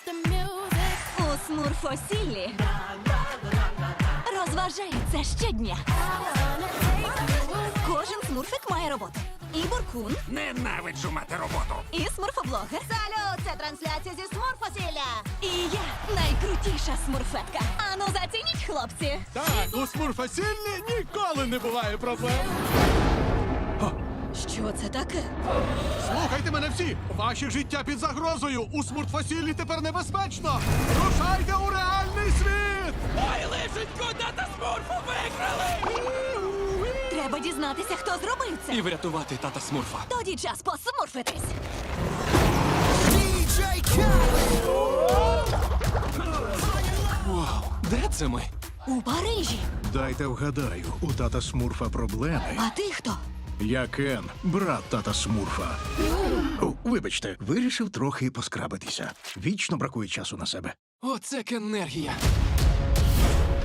off the music. У смурфосіллі розважаються щодня. Кожен смурфик має роботу. І буркун, Ненавиджу мати роботу. і смурфоблогер. Салют, це трансляція зі Смурфосілля. І я найкрутіша смурфетка. Ану, зацініть, хлопці. Так, у смурфасіллі ніколи не буває проблем. Що це таке? Слухайте мене всі! Ваше життя під загрозою! У смуртфасіллі тепер небезпечно! Рушайте у реальний світ! Ой, лишенько, дата смурфу виграли! Треба дізнатися, хто зробив це. І врятувати тата смурфа. Тоді час посмурфитись. Вау, де це ми? У Парижі. Дайте вгадаю, у тата Смурфа проблеми. А ти хто? Я Кен, брат тата Смурфа. О, вибачте, вирішив трохи поскрабитися. Вічно бракує часу на себе. Оце кенергія.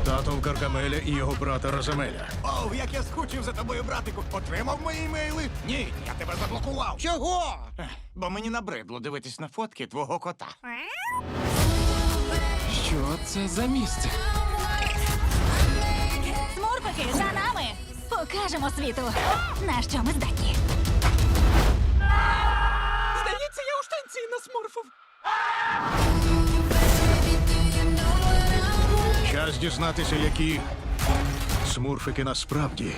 Тато в Гаргамеля і його брата Розамеля. Оу, як я скучив за тобою, братику. Отримав мої імейли? Ні, я тебе заблокував. Чого? Бо мені набридло дивитись на фотки твого кота. Що це за місце? Покажемо світу, на що ми здатні. Здається, я у штанці насмурфив. Час дізнатися, які смурфики насправді.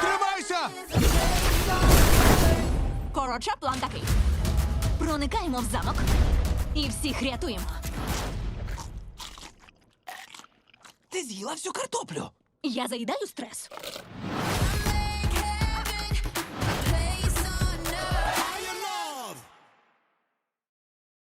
Тримайся! Коротше, план такий. Проникаємо в замок і всіх рятуємо. Ти з'їла всю картоплю. Я заїдаю стрес.